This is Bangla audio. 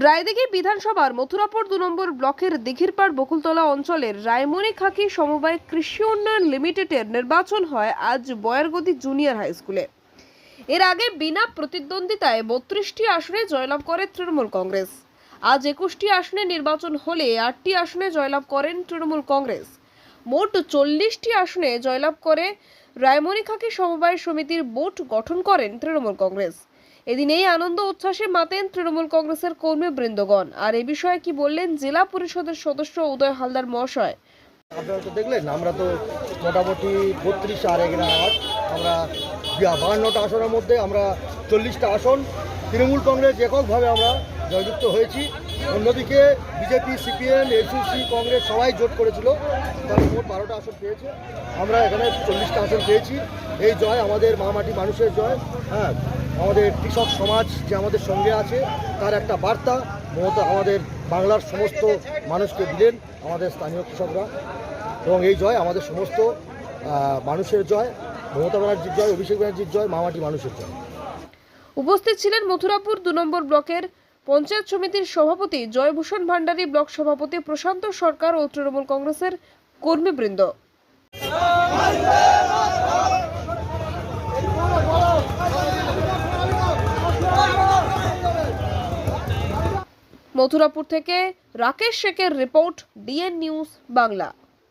রায়দিঘি বিধানসভার মথুরাপুর দু নম্বর ব্লকের দিঘিরপাড় বকুলতলা অঞ্চলের রায়মণি খাকি সমবায় কৃষি উন্নয়ন লিমিটেডের নির্বাচন হয় আজ বয়ারগতি জুনিয়র হাই স্কুলে। এর আগে বিনা প্রতিদ্বন্দ্বিতায় বত্রিশটি আসনে জয়লাভ করে তৃণমূল কংগ্রেস। আজ একুশটি আসনে নির্বাচন হলে আটটি আসনে জয়লাভ করেন তৃণমূল কংগ্রেস। মোট চল্লিশটি আসনে জয়লাভ করে রায়মণি খাকি সমবায় সমিতির বোর্ড গঠন করেন তৃণমূল কংগ্রেস। এদিন এই আনন্দ উচ্ছ্বাসে মাতেন তৃণমূল কংগ্রেসের কর্মী বৃন্দগণ। আর এ বিষয়ে কি বললেন জেলা পরিষদের সদস্য উদয় হালদার মহাশয়? আপনারা তো দেখলেন, আমরা তো মোটামুটি বত্রিশ আর এখানে আট আমরা বাহান্নটা আসনের মধ্যে আমরা চল্লিশটা আসন। তৃণমূল কংগ্রেস এককভাবে আমরা জয়যুক্ত হয়েছি। অন্যদিকে বিজেপি, সিপিএম এসিসি কংগ্রেস সবাই জোট করেছিল। তারা মোট বারোটা আসন পেয়েছে। আমরা এখানে চল্লিশটা আসন পেয়েছি। এই জয় আমাদের মামাটি মানুষের জয়। হ্যাঁ আমাদের কৃষক সমাজ যে আমাদের সঙ্গে আছে, তার একটা বার্তা মমতা আমাদের বাংলার সমস্ত মানুষকে দিলেন আমাদের স্থানীয় কৃষকরা। এবং এই জয় আমাদের সমস্ত মানুষের জয়, মমতা ব্যানার্জির জয়, অভিষেক ব্যানার্জির জয়, মামাটি মানুষের জয়। উপস্থিত ছিলেন মথুরাপুর দু নম্বর ব্লকের পঞ্চায়েত সমিতির সভাপতি জয়ভূষণ ভান্ডারী ব্লক সভাপতি প্রশান্ত সরকার ও তৃণমূল কংগ্রেসের কর্মীবৃন্দ। মথুরাপুর থেকে রাকেশ শেখের রিপোর্ট ডিএন নিউজ বাংলা।